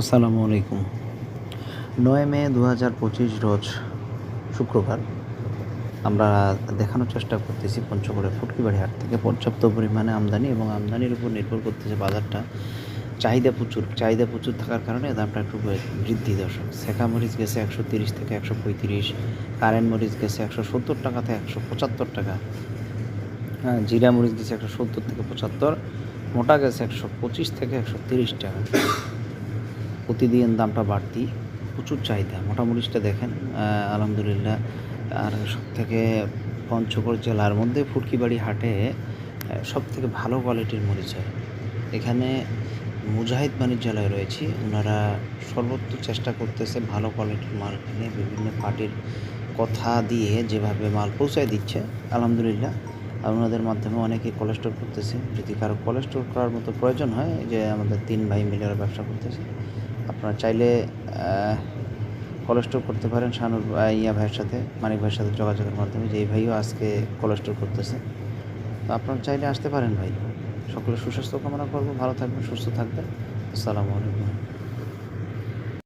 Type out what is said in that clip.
আসসালামু আলাইকুম। নয় মে দু হাজার পঁচিশ রোজ শুক্রবার আমরা দেখানোর চেষ্টা করতেছি পঞ্চগড়ের ফুটকিবাড়ি হাট থেকে। পর্যাপ্ত পরিমাণে আমদানি এবং আমদানির উপর নির্ভর করতেছে বাজারটা। চাহিদা প্রচুর চাহিদা প্রচুর থাকার কারণে দামটা একটু বৃদ্ধি দর্শক। শেখা মরিচ গেছে একশো তিরিশ থেকে একশো পঁয়ত্রিশ কারেন্ট মরিচ গেছে একশো সত্তর টাকা থেকে একশো পঁচাত্তর টাকা হ্যাঁ জিরা মরিচ গেছে একশো সত্তর থেকে পঁচাত্তর, মোটা গেছে একশো পঁচিশ থেকে একশো তিরিশ টাকা। প্রতিদিন দামটা বাড়তি, প্রচুর চাহিদা। মোটামুটিটা দেখেন আলহামদুলিল্লাহ। আর সব থেকে পঞ্চগড় জেলার মধ্যে ফুটকিবাড়ি হাটে সব থেকে ভালো কোয়ালিটির মরিচ হয়। এখানে মুজাহিদ বাণিজ্যালয় রয়েছে। ওনারা সর্বোচ্চ চেষ্টা করতেছে ভালো কোয়ালিটির মাল কিনে বিভিন্ন পার্টির কথা দিয়ে যেভাবে মাল পৌঁছায় দিচ্ছে, আলহামদুলিল্লাহ। আর ওনাদের মাধ্যমে অনেকে কোলেস্টোর করতেছে। যদি কারও কোলেস্টোর করার মতো প্রয়োজন হয়, যে আমাদের তিন ভাই মিলে ব্যবসা করতেছে আপনারা চাইলে কোলেস্টোর করতে পারেন শানুর ইয়া ভাইয়ের সাথে, মানিক ভাইয়ের সাথে যোগাযোগের মাধ্যমে, যে এই ভাইও আজকে কোলেস্টোর করতেছে। তো আপনারা চাইলে আসতে পারেন ভাই। সকলে সুস্বাস্থ্য কামনা করব, ভালো থাকবেন, সুস্থ থাকবেন। আসসালামু আলাইকুম।